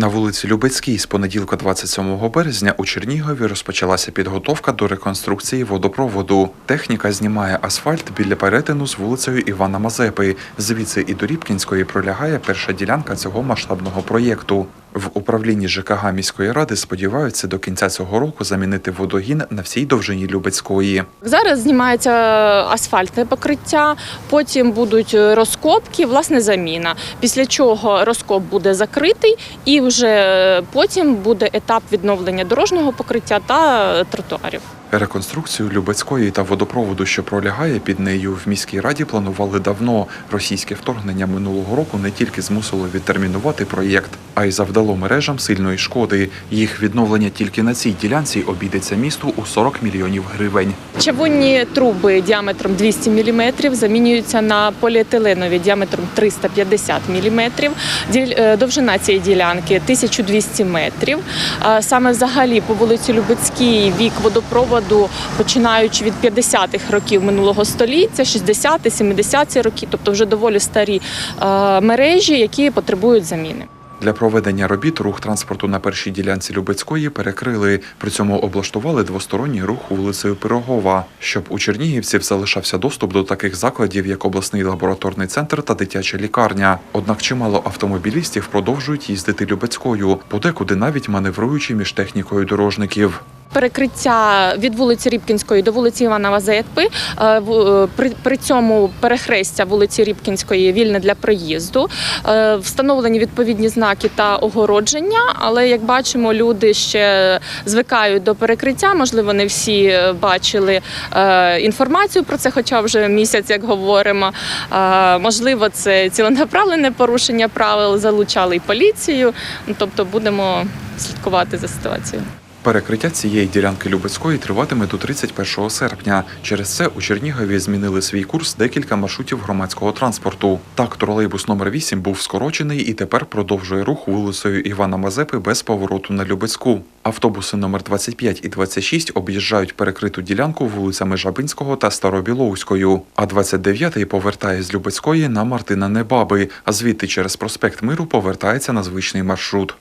На вулиці Любецькій з понеділка 27 березня у Чернігові розпочалася підготовка до реконструкції водопроводу. Техніка знімає асфальт біля перетину з вулицею Івана Мазепи. Звідси і до Рібкінської пролягає перша ділянка цього масштабного проєкту. В управлінні ЖКГ міської ради сподіваються до кінця цього року замінити водогін на всій довжині Любецької. Зараз знімається асфальтне покриття, потім будуть розкопки, власне, заміна. Після чого розкоп буде закритий, і вже потім буде етап відновлення дорожнього покриття та тротуарів. Реконструкцію Любецької та водопроводу, що пролягає під нею, в міській раді планували давно. Російське вторгнення минулого року не тільки змусило відтермінувати проєкт, а й завдало мережам сильної шкоди. Їх відновлення тільки на цій ділянці обійдеться місту у 40 мільйонів гривень. Чавунні труби діаметром 200 мм замінюються на поліетиленові діаметром 350 мм. Діль- е, Довжина цієї ділянки 1200 метрів. Саме взагалі по вулиці Любецькій вік водопроводу, починаючи від 50-х років минулого століття, 60-ті, 70-ті роки, тобто вже доволі старі е, мережі, які потребують заміни. Для проведення робіт рух транспорту на першій ділянці Любецької перекрили. При цьому облаштували двосторонній рух вулицею Пирогова, щоб у чернігівців залишався доступ до таких закладів, як обласний лабораторний центр та дитяча лікарня. Однак чимало автомобілістів продовжують їздити Любецькою, подекуди навіть маневруючи між технікою дорожників. Перекриття від вулиці Рібкінської до вулиці Івана Мазепи. Е, в- е, При, цьому перехрестя вулиці Рібкінської вільне для проїзду. Е, Встановлені відповідні знаки та огородження. Але як бачимо, люди ще звикають до перекриття. Можливо, не всі бачили інформацію про це, хоча вже місяць, як говоримо. Можливо, це ціленаправлене порушення правил. Залучали і поліцію. Ну, Тобто будемо слідкувати за ситуацією. Перекриття цієї ділянки Любецької триватиме до 31 серпня. Через це у Чернігові змінили свій курс декілька маршрутів громадського транспорту. Так, тролейбус номер 8 був скорочений і тепер продовжує рух вулицею Івана Мазепи без повороту на Любецьку. Автобуси номер 25 і 26 об'їжджають перекриту ділянку вулицями Жабинського та Старобіловською, а 29-й повертає з Любецької на Мартина Небаби, а звідти через проспект Миру повертається на звичний маршрут.